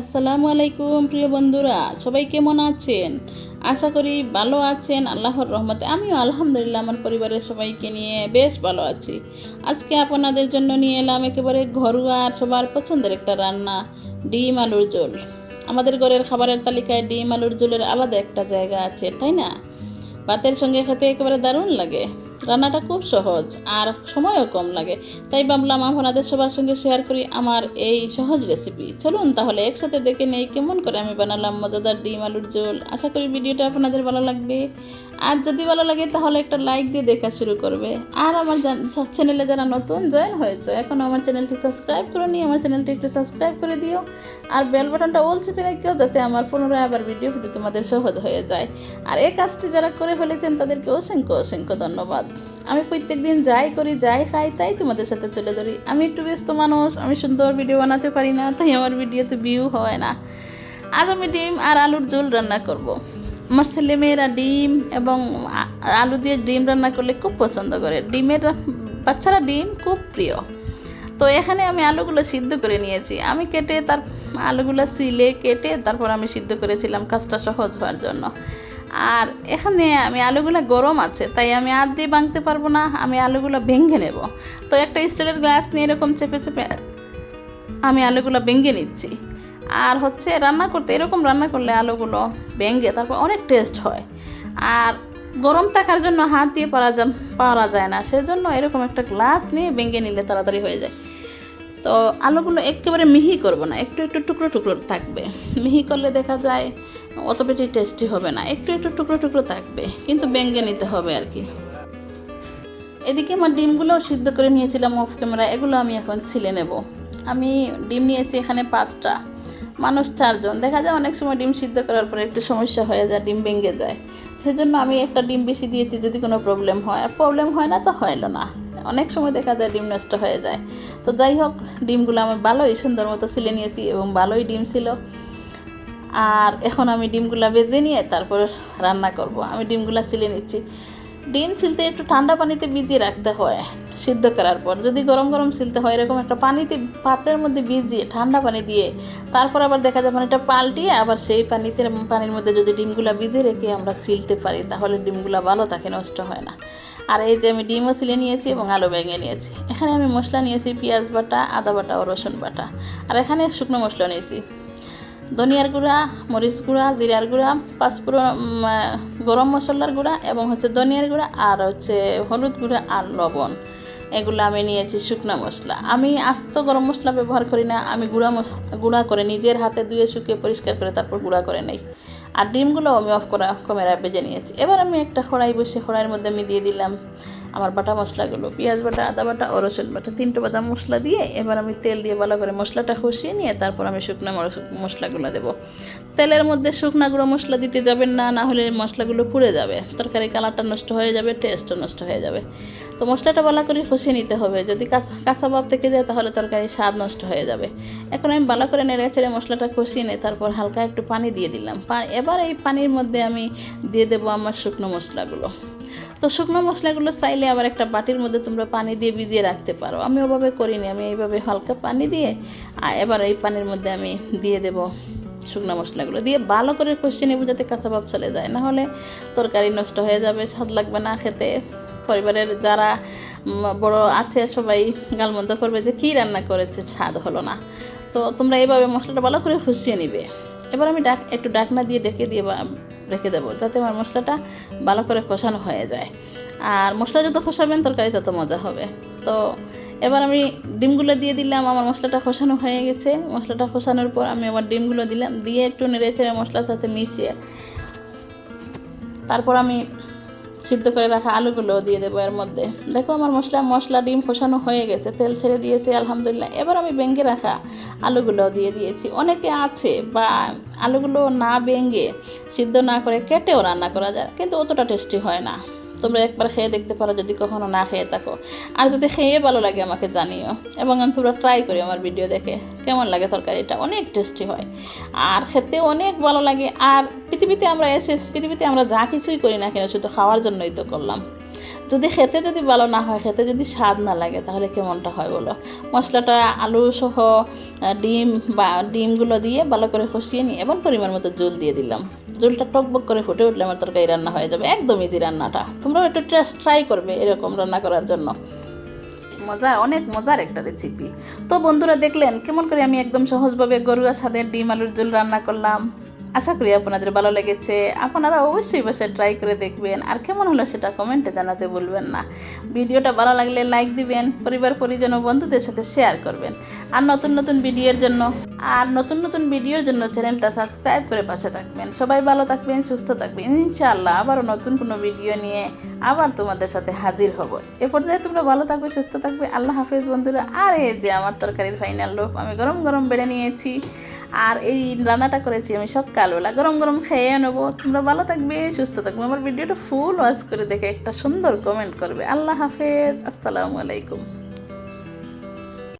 আসসালামু আলাইকুম, প্রিয় বন্ধুরা। সবাই কেমন আছেন? আশা করি ভালো আছেন। আল্লাহর রহমতে আমিও আলহামদুলিল্লাহ, আমার পরিবারের সবাইকে নিয়ে বেশ ভালো আছি। আজকে আপনাদের জন্য নিয়ে এলাম একেবারে ঘরোয়া সবার পছন্দের একটা রান্না, ডিম আলুর ঝোল। আমাদের ঘরের খাবারের তালিকায় ডিম আলুর ঝোলের আলাদা একটা জায়গা আছে, তাই না? ভাতের সঙ্গে খেতে একেবারে দারুণ লাগে। রান্নাটা খুব সহজ আর সময়ও কম লাগে। তাই ভাবলাম আপনাদের সবার সঙ্গে শেয়ার করি আমার এই সহজ রেসিপি চলুন তাহলে একসাথে দেখে নেই কেমন করে আমি বানালাম মজাদার ডিম আলুর ঝোল। আশা করি ভিডিওটা আপনাদের ভালো লাগবে। আর যদি ভালো লাগে তাহলে একটা লাইক দিয়ে দেখা শুরু করবে। আর আমার চ্যানেলে যারা নতুন জয়েন হয়েছে, এখন আমার চ্যানেলটি সাবস্ক্রাইব করে নিই আমার চ্যানেলটি একটু সাবস্ক্রাইব করে দিও। আর বেল বাটনটা অল চেপে রাখিও যাতে আমার পুনরায় আবার ভিডিও পেতে তোমাদের সহজ হয়ে যায়। আর এই কাজটি যারা করে ফেলেছেন, তাদেরকে অসংখ্য অসংখ্য ধন্যবাদ। আমি প্রত্যেক দিন যাই করি, যাই খাই, তাই তোমাদের সাথে তুলে ধরি। আমি একটু ব্যস্ত মানুষ, আমি সুন্দর ভিডিও বানাতে পারি না, তাই আমার ভিডিওতে ভিউ হয় না। আজ আমি ডিম আর আলুর ঝোল রান্না করব। আমার ছেলেমেয়েরা ডিম এবং আলু দিয়ে ডিম রান্না করলে খুব পছন্দ করে। ডিমের বাচ্চারা ডিম খুব প্রিয়। তো এখানে আমি আলুগুলো সিদ্ধ করে নিয়েছি। আমি কেটে তার আলুগুলো সিলে কেটে তারপর আমি সিদ্ধ করেছিলাম কাজটা সহজ হওয়ার জন্য। আর এখানে আমি আলুগুলো গরম আছে, তাই আমি হাত দিয়ে ভাঙতে পারব না, আমি আলুগুলো ভেঙে নেব। তো একটা স্টিলের গ্লাস নিয়ে এরকম চেপে চেপে আমি আলুগুলো ভেঙে নিচ্ছি। আর হচ্ছে রান্না করতে, এরকম রান্না করলে আলুগুলো ভেঙে তারপর অনেক টেস্ট হয়। আর গরম থাকার জন্য হাত দিয়ে পারা যা পারা যায় না, সেজন্য এরকম একটা গ্লাস নিয়ে ভেঙে নিলে তাড়াতাড়ি হয়ে যায়। তো আলুগুলো একেবারে মিহি করব না, একটু একটু টুকরো টুকরো থাকবে। মিহি করলে দেখা যায় অত বেশি টেস্টি হবে না, একটু একটু টুকরো টুকরো থাকবে, কিন্তু ভেঙে নিতে হবে আর কি। এদিকে আমার ডিমগুলোও সিদ্ধ করে নিয়েছিলাম অফ ক্যামেরা এগুলো আমি এখন ছিলে নেব। আমি ডিম নিয়েছি এখানে পাঁচটা, মানুষ চারজন। দেখা যায় অনেক সময় ডিম সিদ্ধ করার পরে একটু সমস্যা হয়ে যায়, ডিম ভেঙে যায়। সেজন্য আমি একটা ডিম বেশি দিয়েছি যদি কোনো প্রবলেম হয়। আর প্রবলেম হয় না তো হইল না। অনেক সময় দেখা যায় ডিম নষ্ট হয়ে যায়। তো যাই হোক, ডিমগুলো আমি ভালোই সুন্দর মতো ছিলে নিয়েছি এবং ভালোই ডিম ছিল। আর এখন আমি ডিমগুলা ভেজে নিয়ে তারপর রান্না করব। আমি ডিমগুলা ছিলে নিচ্ছি। ডিম ছিলতে একটু ঠান্ডা পানিতে ভিজিয়ে রাখতে হয়, সিদ্ধ করার পর। যদি গরম গরম ছিলতে হয়, এরকম একটা পানিতে, পাত্রের মধ্যে ভিজিয়ে ঠান্ডা পানি দিয়ে, তারপর আবার দেখা যায় পানিটা পাল্টিয়ে আবার সেই পানিতে, পানির মধ্যে যদি ডিমগুলা ভিজিয়ে রেখে আমরা সিলতে পারি, তাহলে ডিমগুলা ভালো থাকে, নষ্ট হয় না। আর এই যে আমি ডিমও ছিলে নিয়েছি এবং আলু ভেঙে নিয়েছি। এখানে আমি মশলা নিয়েছি পেঁয়াজ বাটা, আদা বাটা ও রসুন বাটা। আর এখানে শুকনো মশলা নিয়েছি। ধনিয়ার গুঁড়া, মরিচ গুঁড়া, জিরার গুঁড়া পাঁচপুরো গরম মশলার গুঁড়া এবং হচ্ছে ধনিয়ার গুঁড়া আর হচ্ছে হলুদ গুঁড়া আর লবণ। এগুলো আমি নিয়েছি শুকনো মশলা। আমি আস্ত গরম মশলা ব্যবহার করি না। আমি গুঁড়া গুঁড়া করে নিজের হাতে ধুয়ে শুকিয়ে পরিষ্কার করে তারপর গুঁড়া করে নেই। আর ডিমগুলো আমি অফ করা কমেরা বেজে নিয়েছি। এবার আমি একটা কড়াই বসে কড়াইয়ের মধ্যে আমি দিয়ে দিলাম আমার বাটা মশলাগুলো। পেঁয়াজ বাটা, আদা বাটা ও রসুন বাটা, তিনটে বাদাম মশলা দিয়ে এবার আমি তেল দিয়ে ভালো করে মশলাটা কষিয়ে নিয়ে তারপর আমি শুকনো মশলাগুলো দেবো। তেলের মধ্যে শুকনা গুঁড়ো মশলা দিতে যাবেন না না হলে মশলাগুলো পুড়ে যাবে। তরকারি কালারটা নষ্ট হয়ে যাবে টেস্টও নষ্ট হয়ে যাবে। তো মশলাটা ভালো করে কষিয়ে নিতে হবে। যদি কাঁচা কাঁচা ভাব থেকে যায় তাহলে তরকারির স্বাদ নষ্ট হয়ে যাবে। এখন আমি ভালো করে নেড়ে ছেড়ে মশলাটা কষিয়ে নিয়ে তারপর হালকা একটু পানি দিয়ে দিলাম। এবার এই পানির মধ্যে আমি দিয়ে দেবো আমার শুকনো মশলাগুলো। তো শুকনো মশলাগুলো চাইলে আবার একটা বাটির মধ্যে তোমরা পানি দিয়ে ভিজিয়ে রাখতে পারো। আমি ওভাবে করিনি, আমি এইভাবে হালকা পানি দিয়ে আর এবার এই পানির মধ্যে আমি দিয়ে দেবো শুকনো মশলাগুলো। দিয়ে ভালো করে কষিয়ে নেব যাতে কাঁচা ভাব চলে যায়। না হলে তরকারি নষ্ট হয়ে যাবে, স্বাদ লাগবে না খেতে। পরিবারের যারা বড় আছে, সবাই গালমন্দ করবে যে, কী রান্না করেছে? স্বাদ হলো না। তো তোমরা এইভাবে মশলাটা ভালো করে কষিয়ে নিবে। এবার আমি ডাক একটু ডাকনা দিয়ে ডেকে দিয়ে রেখে দেবো, যাতে আমার মশলাটা ভালো করে কষানো হয়ে যায়। আর মশলা যত কষাবেন, তরকারি তত মজা হবে। তো এবার আমি ডিমগুলো দিয়ে দিলাম, আমার মশলাটা কষানো হয়ে গেছে। মশলাটা কষানোর পর আমি আবার ডিমগুলো দিলাম, দিয়ে একটু নেড়ে চেড়ে মশলার সাথে মিশিয়ে তারপর আমি সিদ্ধ করে রাখা আলুগুলো দিয়ে দেবো এর মধ্যে। দেখো আমার মশলা মশলা, ডিম কষানো হয়ে গেছে, তেল ছেড়ে দিয়েছি, আলহামদুলিল্লাহ। এবার আমি বেঙ্গে রাখা আলুগুলো দিয়ে দিয়েছি। অনেকে আছে বা আলুগুলো না বেঙ্গে সিদ্ধ না করে কেটেও রান্না করা যায়, কিন্তু অতটা টেস্টি হয় না। তোমরা একবার খেয়ে দেখতে পারো, যদি কখনো না খেয়ে থাকো। আর যদি খেয়ে ভালো লাগে আমাকে জানিও। এবং আমি তোমরা ট্রাই করি আমার ভিডিও দেখে। কেমন লাগে তরকারিটা? অনেক টেস্টি হয়। আর খেতে অনেক ভালো লাগে। আর পৃথিবীতে আমরা এসে, পৃথিবীতে আমরা যা কিছুই করি না কেন, শুধু খাওয়ার জন্যই তো করলাম। যদি খেতে যদি ভালো না হয়, খেতে যদি স্বাদ না লাগে, তাহলে কেমনটা হয় বলো? মশলাটা, আলু সহ ডিম বা ডিমগুলো দিয়ে ভালো করে কষিয়ে নিয়ে এবার পরিমাণ মতো জল দিয়ে দিলাম। জলটা টকবক করে ফুটে উঠলে আমার তরকারি রান্না হয়ে যাবে, একদম ইজি রান্নাটা। তোমরাও একটু ট্রাই করবে এরকম রান্না করার জন্য। মজা, অনেক মজার একটা রেসিপি তো বন্ধুরা দেখলেন, কেমন করে আমি একদম সহজভাবে গরুয়া স্বাদের ডিম, আলুর ঝোল রান্না করলাম। আশা করি আপনাদের ভালো লেগেছে। আপনারা অবশ্যই বসে ট্রাই করে দেখবেন। আর কেমন হলো সেটা কমেন্টে জানাতে বলবেন না। ভিডিওটা ভালো লাগলে লাইক দিবেন পরিবার পরিজন ও বন্ধুদের সাথে শেয়ার করবেন। আর নতুন নতুন ভিডিওর জন্য। আর নতুন নতুন ভিডিওর জন্য চ্যানেলটা সাবস্ক্রাইব করে পাশে থাকবেন। সবাই ভালো থাকবেন, সুস্থ থাকবেন। ইনশাআল্লাহ আবারও নতুন কোনো ভিডিও নিয়ে আবার তোমাদের সাথে হাজির হব। এ পর্যায়ে তোমরা ভালো থাকবে, সুস্থ থাকবে। আল্লাহ হাফেজ বন্ধুরা। আর এই যে আমার তরকারির ফাইনাল লোক আমি গরম গরম বেড়ে নিয়েছি। আর এই রান্নাটা করেছি আমি সকালবেলা। গরম গরম খেয়ে নেব। তোমরা ভালো থাকবে, সুস্থ থাকবে। আমার ভিডিওটা ফুল ওয়াচ করে দেখে একটা সুন্দর কমেন্ট করবে। আল্লাহ হাফেজ। আসসালামু আলাইকুম।